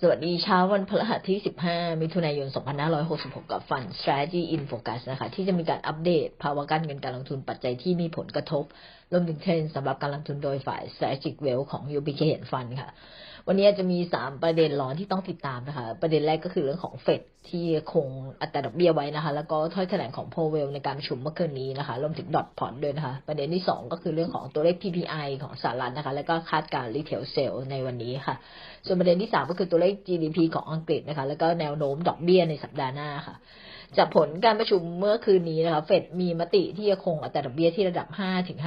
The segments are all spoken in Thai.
สวัสดีเช้าวันพฤหัสที่ 15 มิถุนายน 2566 กับฟัน Strategy in Focus นะคะ ที่จะมีการอัปเดต ภาวะการเงินการลงทุนปัจจัยที่มีผลกระทบ รวมถึงเทรนสำหรับการลงทุนโดยฝ่าย Strategic Wealth ของ UBK Fund ค่ะ วันนี้จะมี 3 ประเด็นร้อนที่ต้องติดตามนะคะ ประเด็นแรกก็คือเรื่องของเฟดที่คงอัตราดอกเบี้ยไว้นะคะ แล้วก็ถ้อยแถลงของโพเวลในการประชุมเมื่อคืนนี้นะคะรวมถึงดอทพอตด้วยนะคะ ประเด็นที่ 2 ก็คือเรื่องของตัวเลข PPI ของสหรัฐนะคะ แล้วก็คาดการณ์ retail sale ในวันนี้ค่ะ ส่วนประเด็นที่ 3 ก็คือตัวเลข GDP ของอังกฤษนะคะ แล้วก็แนวโน้มดอกเบี้ยในสัปดาห์หน้าค่ะ จากผลการประชุมเมื่อคืนนี้นะคะเฟดมีมติที่จะคงอัตราดอกเบี้ยที่ระดับ 5 ถึง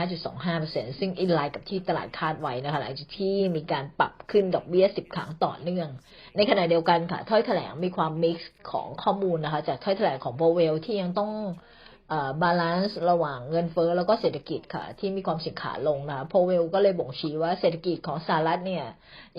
5.25%ซึ่งอินไลน์กับที่ตลาดคาดไว้นะคะหลังจากที่มีการปรับขึ้นดอกเบี้ย 10 ครั้งต่อเนื่อง ในขณะเดียวกันค่ะถ้อยแถลงมีความมิกซ์ของข้อมูลนะคะจากถ้อยแถลงของโบเวลที่ยังต้อง บาลานซ์ระหว่างเงินเฟ้อแล้วก็เศรษฐกิจค่ะ ที่มีความเสี่ยงขาลงนะโพเวลก็เลยบ่งชี้ว่าเศรษฐกิจของสหรัฐเนี่ย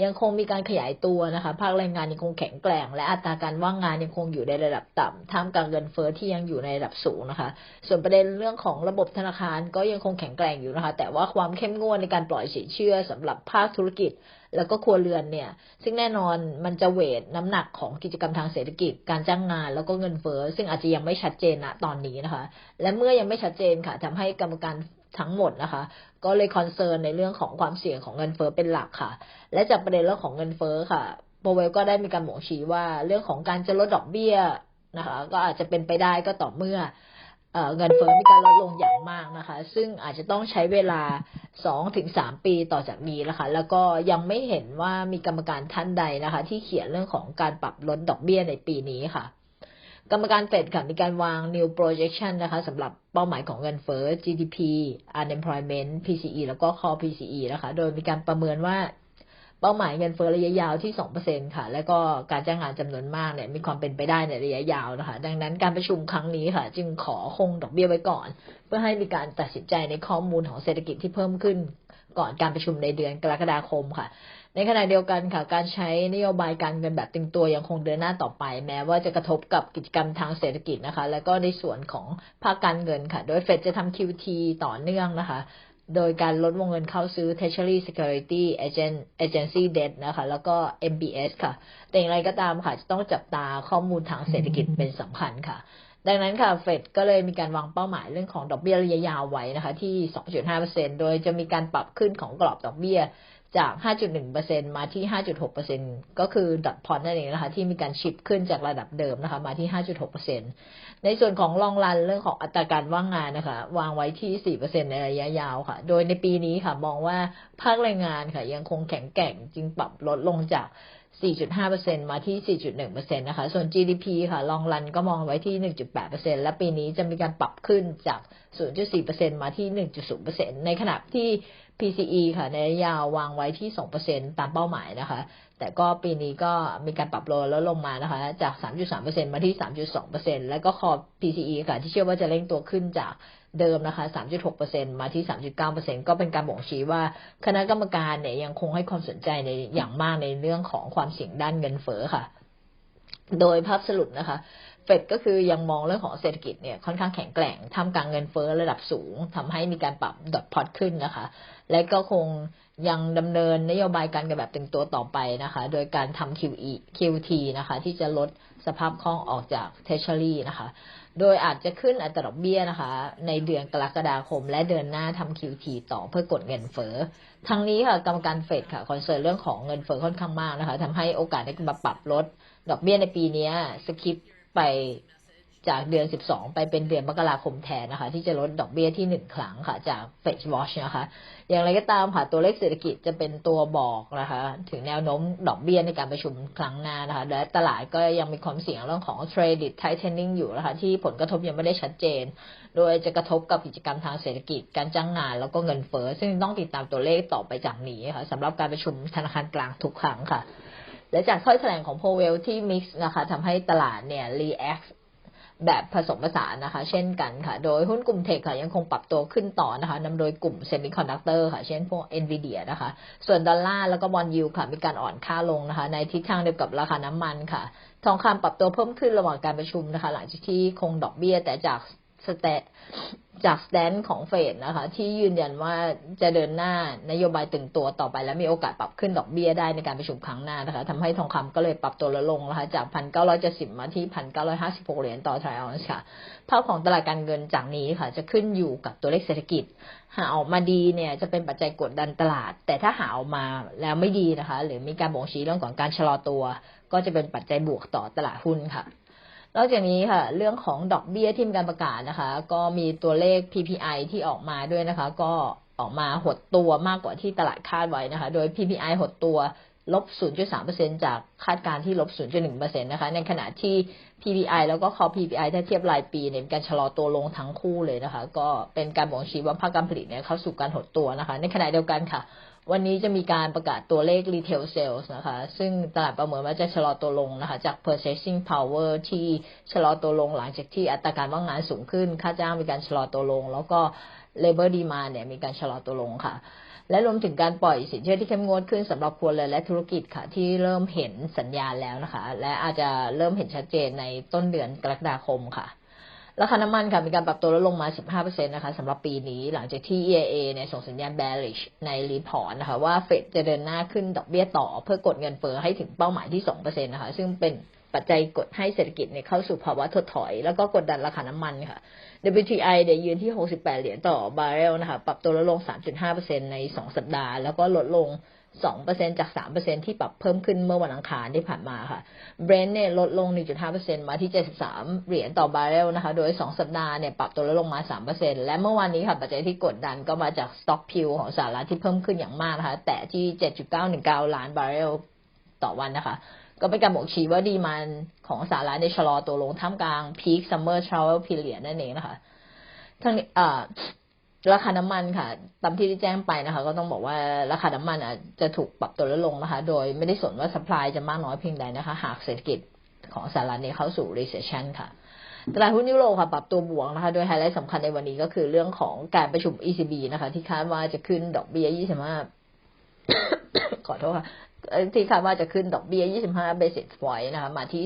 ยังคงมีการขยายตัวนะคะ ภาคแรงงานยังคงแข็งแกร่ง และอัตราการว่างงานยังคงอยู่ในระดับต่ำท่ามกลางเงินเฟ้อที่ยังอยู่ในระดับสูงนะคะ ส่วนประเด็นเรื่องของระบบธนาคารก็ยังคงแข็งแกร่งอยู่นะคะ แต่ว่าความเข้มงวดในการปล่อยสินเชื่อสำหรับภาคธุรกิจแล้วก็ครัวเรือนเนี่ย ซึ่งแน่นอนมันจะเวทน้ำหนักของกิจกรรมทางเศรษฐกิจ การจ้างงาน แล้วก็เงินเฟ้อซึ่งอาจจะยังไม่ชัดเจนณตอนนี้นะคะ และเมื่อยังไม่ชัดเจนค่ะทำให้กรรมการทั้งหมดนะคะ ก็เลยคอนเซิร์นในเรื่องของความเสี่ยงของเงินเฟ้อเป็นหลักค่ะ และจากประเด็นเรื่องของเงินเฟ้อค่ะโบเวลก็ได้มีการบ่งชี้ว่าเรื่องของการจะลดดอกเบี้ยนะคะ ก็อาจจะเป็นไปได้ก็ต่อเมื่อ เงินเฟ้อมีการลดลงอย่างมากนะคะ ซึ่งอาจจะต้องใช้เวลา 2-3 ปีต่อจากนี้นะคะ แล้วก็ยังไม่เห็นว่ามีกรรมการท่านใดนะคะ ที่เขียนเรื่องของการปรับลดดอกเบี้ยในปีนี้ค่ะ กรรมการเฟดค่ะมีการวาง new projection นะคะสำหรับเป้าหมายของเงินเฟ้อ GDP unemployment PCE แล้วก็ core PCE นะคะ โดยมีการประเมินว่า เป้าหมายเงินเฟ้อระยะยาวที่ 2%ค่ะ และก็การจ้างงานจำนวนมากเนี่ยมีความเป็นไปได้ในระยะยาวนะคะ ดังนั้นการประชุมครั้งนี้ค่ะ จึงขอคงดอกเบี้ยไว้ก่อน เพื่อให้มีการตัดสินใจในข้อมูลของเศรษฐกิจที่เพิ่มขึ้นก่อนการประชุมในเดือนกรกฎาคมค่ะ ในขณะเดียวกันค่ะ การใช้นโยบายการเงินแบบตึงตัวยังคงเดินหน้าต่อไป แม้ว่าจะกระทบกับกิจกรรมทางเศรษฐกิจนะคะ แล้วก็ในส่วนของภาคการเงินค่ะ โดยเฟดจะทำ QT ต่อเนื่องนะคะ โดยการลดวงเงินเข้าซื้อ Treasury Security Agency Debt นะคะ แล้วก็ MBS ค่ะ แต่อย่างไรก็ตามค่ะ จะต้องจับตาข้อมูลทางเศรษฐกิจเป็นสำคัญค่ะ ดังนั้นค่ะ เฟดก็เลยมีการวางเป้าหมายเรื่องของดอกเบี้ยระยะยาวไว้นะคะ ที่ 2.5%โดยจะมีการปรับขึ้นของกรอบดอกเบี้ย จาก 5.1%มาที่ 5.6%ก็คือดอทพอนนั่นเองนะคะ ที่มีการชิปขึ้นจากระดับเดิมนะคะ มาที่ 5.6%ในส่วนของลองรันเรื่องของอัตราการว่างงานนะคะ วางไว้ที่ 4%ในระยะยาวค่ะ โดยในปีนี้ค่ะ มองว่าภาคแรงงานค่ะ ยังคงแข็งแกร่งจึงปรับลดลงจาก 4.5%มาที่ 4.1%นะคะ ส่วน GDP ค่ะ ลองรันก็มองไว้ที่ 1.8%และปีนี้จะมีการปรับขึ้นจาก 0.4%มาที่ 1.0%ในขณะที่ PCE ค่ะ ในระยะยาววางไว้ที่ 2%ตามเป้าหมายนะคะ แต่ก็ปีนี้ก็มีการปรับลดแล้วลงมานะคะ จาก 3.3%มาที่ 3.2%แล้วก็คอ PCE ค่ะ ที่เชื่อว่าจะเร่งตัวขึ้นจาก เดิมนะคะ 3.6%มาที่ 3.9%ก็เป็นการบ่งชี้ว่าคณะกรรมการเนี่ยยังคงให้ความสนใจในอย่างมากในเรื่องของความเสี่ยงด้านเงินเฟ้อค่ะ โดยภาพสรุปนะคะเฟดก็คือยังมองเรื่องของเศรษฐกิจเนี่ยค่อนข้างแข็งแกร่งทำกลางเงินเฟ้อระดับสูงทำให้มีการปรับดอทพอตขึ้นนะคะ และก็คงยังดำเนินนโยบายการเงินแบบตึงตัวต่อไปนะคะ โดยการทำ QE QT นะคะ ที่จะลดสภาพคล่องออกจาก Treasury นะคะ โดยอาจจะขึ้นอัตราดอกเบี้ยนะคะ ในเดือนกรกฎาคม และเดือนหน้าทำ QT ต่อเพื่อกดเงินเฟ้อทั้งนี้ค่ะกรรมการเฟดค่ะคอนเซิร์นเรื่องของเงินเฟ้อค่อนข้างมากนะคะทำให้โอกาสในการปรับลดดอกเบี้ยในปีนี้สคิปไป จากเดือน 12 ไปเป็นเดือนมกราคมแทนนะคะ ที่จะลดดอกเบี้ยที่ 1 ครั้งค่ะ จาก Fed Watch นะคะ อย่างไรก็ตามค่ะ ตัวเลขเศรษฐกิจจะเป็นตัวบอกนะคะ ถึงแนวโน้มดอกเบี้ยในการประชุมครั้งหน้านะคะ และตลาดก็ยังมีความเสี่ยงเรื่องของ Credit Tightening อยู่นะคะ ที่ผลกระทบยังไม่ได้ชัดเจน โดยจะกระทบกับกิจกรรมทางเศรษฐกิจ การจ้างงาน แล้วก็เงินเฟ้อ ซึ่งต้องติดตามตัวเลขต่อไปจากนี้ค่ะสำหรับการประชุมธนาคารกลางทุกครั้งค่ะและจากถ้อยแถลงของโพเวลที่มิกซ์นะคะทำให้ตลาดเนี่ย react แแบบผสมผสานนะคะ เช่นกันค่ะ โดยหุ้นกลุ่มเทคค่ะยังคงปรับตัวขึ้นต่อนะคะนำโดยกลุ่มเซมิคอนดักเตอร์ค่ะ เช่นพวก NVIDIA นะคะ ส่วนดอลลาร์แล้วก็บอลยูค่ะ มีการอ่อนค่าลงนะคะ ในทิศทางเดียวกับราคาน้ำมันค่ะ ทองคำปรับตัวเพิ่มขึ้นระหว่างการประชุมนะคะ หลังจากที่คงดอกเบี้ยแต่จาก สแตจากสแตนของเฟดนะคะ ที่ยืนยันว่าจะเดินหน้านโยบายตึงตัวต่อไป และมีโอกาสปรับขึ้นดอกเบี้ยได้ในการประชุมครั้งหน้านะคะทำให้ทองคำก็เลยปรับตัวลดลงนะคะจากพันเก้าร้อยเจ็สิบมาที่พันเก้าร้อยห้าสิบหกเหรียญต่อทรัลออนซ์ค่ะ ภาพของตลาดการเงินจากนี้ค่ะ จะขึ้นอยู่กับตัวเลขเศรษฐกิจ หาออกมาดีเนี่ยจะเป็นปัจจัยกดดันตลาด แต่ถ้าหาออกมาแล้วไม่ดีนะคะ หรือมีการบ่งชี้เรื่องของการชะลอตัว ก็จะเป็นปัจจัยบวกต่อตลาดหุ้นค่ะ นอกจากนี้ค่ะ เรื่องของดอกเบี้ยที่มีการประกาศนะคะ ก็มีตัวเลข PPI ที่ออกมาด้วยนะคะ ก็ออกมาหดตัวมากกว่าที่ตลาดคาดไว้นะคะ โดย PPI หดตัวลบ 0.3%จากคาดการณ์ที่ลบ 0.1%นะคะ ในขณะที่ PPI แล้วก็ Core PPI ถ้าเทียบรายปีเนี่ยมีการชะลอตัวลงทั้งคู่เลยนะคะ ก็เป็นการบ่งชี้ว่าภาคการผลิตเนี่ยเข้าสู่การหดตัวนะคะ ในขณะเดียวกันค่ะ วันนี้จะมีการประกาศตัวเลข retail sales นะคะ ซึ่งตลาดประเมินว่าจะชะลอตัวลงนะคะ จาก purchasing power ที่ชะลอตัวลงหลังจากที่อัตราการว่างงานสูงขึ้น ค่าจ้างมีการชะลอตัวลง แล้วก็ labor demand เนี่ยมีการชะลอตัวลงค่ะ และรวมถึงการปล่อยสินเชื่อที่เข้มงวดขึ้นสำหรับครัวเรือนและธุรกิจค่ะ ที่เริ่มเห็นสัญญาณแล้วนะคะ และอาจจะเริ่มเห็นชัดเจนในต้นเดือนกรกฎาคมค่ะ ราคาน้ำมันค่ะมีการปรับตัวลดลงมา 15%นะคะสำหรับปีนี้หลังจากที่ EIA เนี่ยส่งสัญญาณ bearish ในรีพอร์ตนะคะว่าเฟดจะเดินหน้าขึ้นดอกเบี้ยต่อเพื่อกดเงินเฟ้อให้ถึงเป้าหมายที่ 2%นะคะซึ่งเป็น ปัจจัยกดให้เศรษฐกิจเนี่ยเข้าสู่ภาวะถดถอย แล้วก็กดดันราคาน้ำมันค่ะ WTI เดี๋ยวยืนที่ 68 เหรียญต่อบาร์เรลนะคะ ปรับตัวลดลง 3.5%ใน 2 สัปดาห์ แล้วก็ลดลง 2%จาก 3%ที่ปรับเพิ่มขึ้นเมื่อวันอังคารที่ผ่านมาค่ะ Brent เนี่ยลดลง 1.5%มาที่ 73 เหรียญต่อบาร์เรลนะคะ โดย 2 สัปดาห์เนี่ยปรับตัวลดลงมา 3%และเมื่อวานนี้ค่ะ ปัจจัยที่กดดันก็มาจาก Stock p i l ของสหรัฐที่เพิ่มขึ้นอย่างมากนะคะ แต่ที่ 7.919 ล้านบาร์เรล ต่อวันนะคะ ก็เป็นการบอกชี้ว่าดีมันของสหรัฐในชะลอตัวลงท่ามกลาง peak summer travel period นั่นเองนะคะทั้งนี้ราคาน้ำมันค่ะ ตามที่ได้แจ้งไปนะคะ ก็ต้องบอกว่าราคาน้ำมันอะจะถูกปรับตัวลดลงนะคะ โดยไม่ได้สนว่าสป라이จะมากน้อยเพียงใดนะคะ หากเศรษฐกิจของสหรัฐเนี่ยเข้าสู่ recession ค่ะตลาดหุ้นยุโรปค่ะปรับตัวบวกนะคะ โดยไฮไลท์สำคัญในวันนี้ก็คือเรื่องของการประชุม ECB นะคะ ที่คาดว่าจะขึ้นดอกเบี้ย 25 ขอโทษค่ะ ที่คาดว่าจะขึ้นดอกเบี้ย 25 basis point นะคะมาที่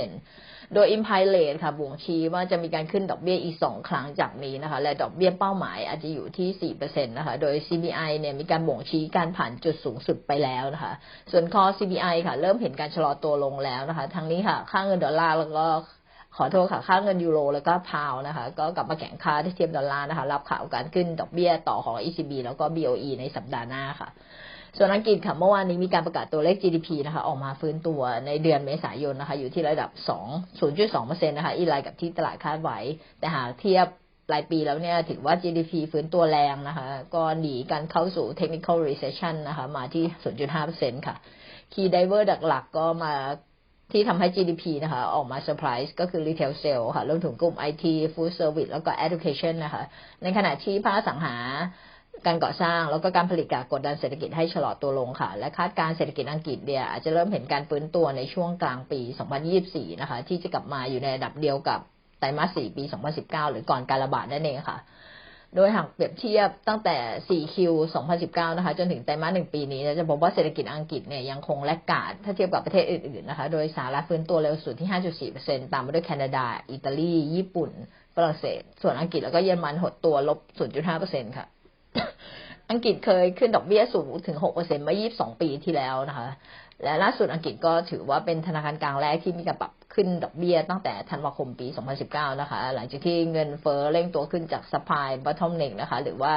3.5%โดย implied rate ค่ะบ่งชี้ว่าจะมีการขึ้นดอกเบี้ยอีก 2 ครั้งจากนี้นะคะ และดอกเบี้ยเป้าหมายอาจจะอยู่ที่ 4%นะคะ โดย CPI เนี่ยมีการบ่งชี้การผ่านจุดสูงสุดไปแล้วนะคะ ส่วนคอ CPI ค่ะ เริ่มเห็นการชะลอตัวลงแล้วนะคะ ทั้งนี้ค่ะ ค่าเงินดอลลาร์แล้วก็ขอโทษค่ะ ค่าเงินยูโรแล้วก็พาวนะคะ ก็กลับมาแข่งค่าที่เทียบดอลลาร์นะคะ รับข่าวการขึ้นดอกเบี้ยต่อของ ECB แล้วก็ BOE ในสัปดาห์หน้าค่ะ ส่วนอังกฤษค่ะเมื่อวานนี้มีการประกาศตัวเลข GDP นะคะออกมาฟื้นตัวในเดือนเมษายนนะคะอยู่ที่ระดับ 2 0.2%นะคะอีไลกับที่ตลาดคาดไว้ แต่หากเทียบรายปีแล้วเนี่ยถือว่า GDP ฟื้นตัวแรงนะคะ ก็หนีการเข้าสู่ technical recession นะคะมาที่ 0.5%ค่ะ key driver หลักๆก็มาที่ทำให้ GDP นะคะ ออกมาเซอร์ไพรส์ก็คือ retail sale ค่ะรวมถึงกลุ่ม IT food service แล้วก็ education นะคะ ในขณะที่ภาคสังหา การก่อสร้าง แล้วก็การผลิตการกดดันเศรษฐกิจให้ชะลอตัวลงค่ะ และคาดการเศรษฐกิจอังกฤษเนี่ยอาจจะเริ่มเห็นการฟื้นตัวในช่วงกลางปี 2024 นะคะ ที่จะกลับมาอยู่ในระดับเดียวกับไตรมาส 4 ปี 2019 หรือก่อนการระบาดนั่นเองค่ะ โดยหากเปรียบเทียบตั้งแต่ 4Q 2019 นะคะ จนถึงไตรมาส 1 ปีนี้ จะพบว่าเศรษฐกิจอังกฤษเนี่ยยังคงแลกกาดถ้าเทียบกับประเทศอื่นๆนะคะ โดยสหรัฐฟื้นตัวเร็วสุดที่ 5.4%ตามมาด้วยแคนาดา อิตาลี ญี่ปุ่น ฝรั่งเศส ส่วนอังกฤษแล้วก็เยอรมันหดตัวลบ 0.5%ค่ะ อังกฤษเคยขึ้นดอกเบี้ยสูงถึง 6%เมื่อ 22 ปีที่แล้วนะคะ และล่าสุดอังกฤษก็ถือว่าเป็นธนาคารกลางแรกที่มีการปรับขึ้นดอกเบี้ยตั้งแต่ธันวาคมปี 2019 นะคะ หลังจากที่เงินเฟ้อเร่งตัวขึ้นจากสปายบัตทอมเน็กนะคะ หรือว่า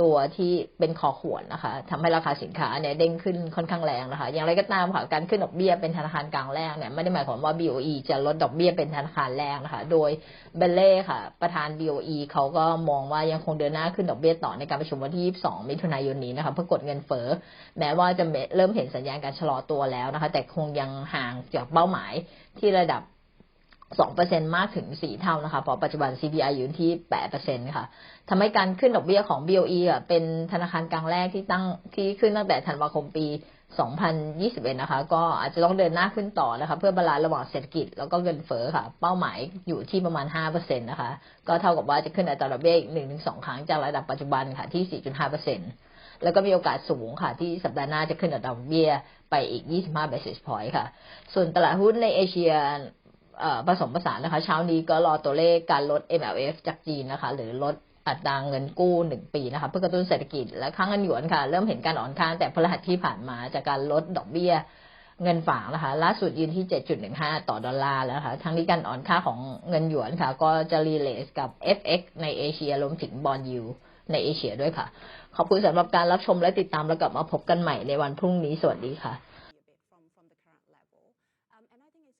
ตัวที่เป็นคอขวดนะคะทำให้ราคาสินค้าเนี่ยเด้งขึ้นค่อนข้างแรงนะคะ อย่างไรก็ตามค่ะการขึ้นดอกเบี้ยเป็นธนาคารกลางแรกเนี่ยไม่ได้หมายความว่า BOE จะลดดอกเบี้ยเป็นธนาคารแรกนะคะ โดยเบลเล่ค่ะ ประธาน BOE เขาก็มองว่ายังคงเดินหน้าขึ้นดอกเบี้ยต่อในการประชุมวันที่ 22 มิถุนายนนี้นะคะเพื่อกดเงินเฟ้อแม้ว่าจะเริ่มเห็นสัญญาณการชะลอตัวแล้วนะคะ แต่คงยังห่างจากเป้าหมายที่ระดับ 2%มากถึง 4 เท่านะคะเพราะปัจจุบัน CPI อยู่ที่ 8%ค่ะทำให้การขึ้นดอกเบี้ยของ BOE อะเป็นธนาคารกลางแรกที่ตั้งที่ขึ้นตั้งแต่ธันวาคมปี 2021 นะคะ ก็อาจจะต้องเดินหน้าขึ้นต่อนะคะ เพื่อบาลานซ์ระหว่างเศรษฐกิจแล้วก็เงินเฟ้อค่ะ เป้าหมายอยู่ที่ประมาณ 5%นะคะ ก็เท่ากับว่าจะขึ้นอัตราดอกเบี้ยอีก 1-2 ครั้งจากระดับปัจจุบันค่ะที่ 4.5%แล้วก็มีโอกาสสูงค่ะที่สัปดาห์หน้าจะขึ้นอัตราดอกเบี้ยไปอีก 25 basis point ค่ะ ส่วนตลาดหุ้นในเอเชีย ผสมผสานนะคะ เช้านี้ก็รอตัวเลขการลด MLF จากจีนนะคะ หรือลดอัตราเงินกู้หนึ่งปีนะคะ เพื่อกระตุ้นเศรษฐกิจและค่างเงินหยวนค่ะ เริ่มเห็นการอ่อนค่าแต่พฤหัสที่ผ่านมาจากการลดดอกเบี้ยเงินฝากนะคะล่าสุดยืนที่ 7.15 ต่อดอลลาร์แล้วนะคะทั้งนี้การอ่อนค่าของเงินหยวนค่ะ ก็จะรีเลทกับ FX ในเอเชียรวมถึงบอลยูในเอเชียด้วยค่ะ ขอบคุณสำหรับการรับชมและติดตามแล้วกลับมาพบกันใหม่ในวันพรุ่งนี้สวัสดีค่ะ